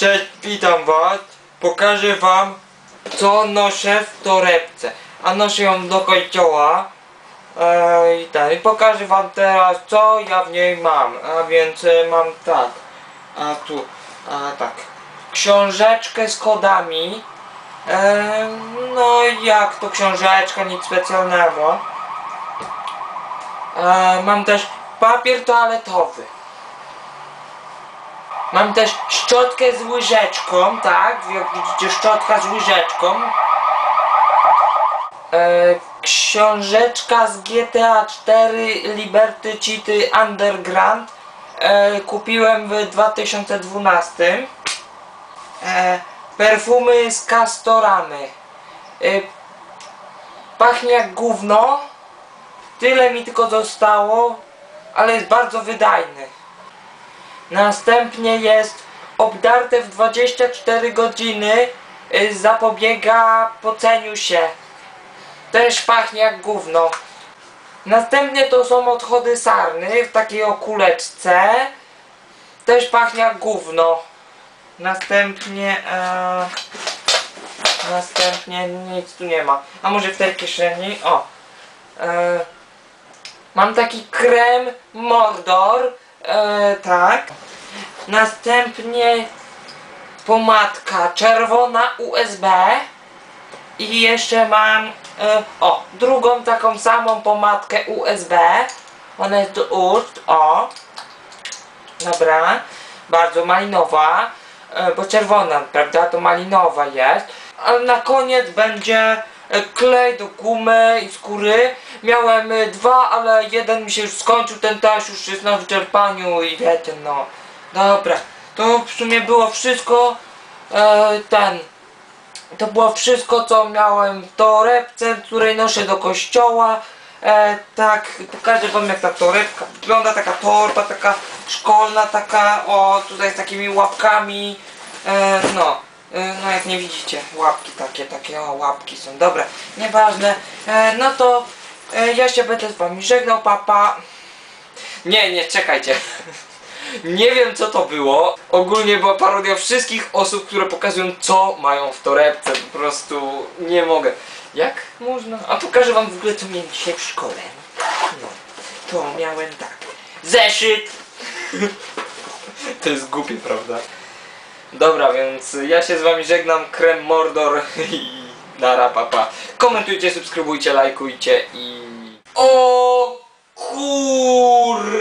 Cześć, witam was. Pokażę wam co noszę w torebce. A noszę ją do kościoła. E, I tak, i pokażę wam teraz co ja w niej mam. A więc e, mam tak. A tu, a tak. Książeczkę z kodami. E, no jak to książeczka, nic specjalnego. Mam też papier toaletowy. Mam też szczotkę z łyżeczką, tak? Jak widzicie, szczotka z łyżeczką. E, książeczka z GTA 4 Liberty City Underground. E, kupiłem w 2012. E, perfumy z Castoramy. E, pachnie jak gówno. Tyle mi tylko zostało, ale jest bardzo wydajny. Następnie jest obdarte w 24 godziny, y, zapobiega poceniu się. Też pachnie jak gówno. Następnie to są odchody sarny w takiej okuleczce. Też pachnie jak gówno. Następnie... E, następnie nic tu nie ma. A może w tej kieszeni? O. E, mam taki krem Mordor. E, tak. Następnie pomadka czerwona USB. I jeszcze mam e, o drugą taką samą pomadkę USB. Ona jest do ust. O. Dobra. Bardzo malinowa. E, bo czerwona, prawda? To malinowa jest. A na koniec będzie e, klej do gumy i skóry. Miałem dwa, ale jeden mi się już skończył, ten też już jest na wyczerpaniu i wiecie, no. Dobra, to w sumie było wszystko. E, ten. To było wszystko, co miałem w torebce, której noszę do kościoła. E, tak, pokażę wam jak ta torebka wygląda, taka torba, taka szkolna, taka, o, tutaj z takimi łapkami. E, no, e, no jak nie widzicie, łapki takie, takie, o, łapki są, dobra, nieważne. E, no to e, ja się będę z wami żegnał, papa. Nie, nie, czekajcie. Nie wiem co to było. Ogólnie była parodia wszystkich osób, które pokazują co mają w torebce. Po prostu nie mogę. Jak można? A pokażę wam w ogóle co miałem dzisiaj w szkole. No, to miałem tak. Zeszyt! to jest głupie, prawda? Dobra, więc ja się z wami żegnam. Krem Mordor i nara papa. Komentujcie, subskrybujcie, lajkujcie i... O kurwa!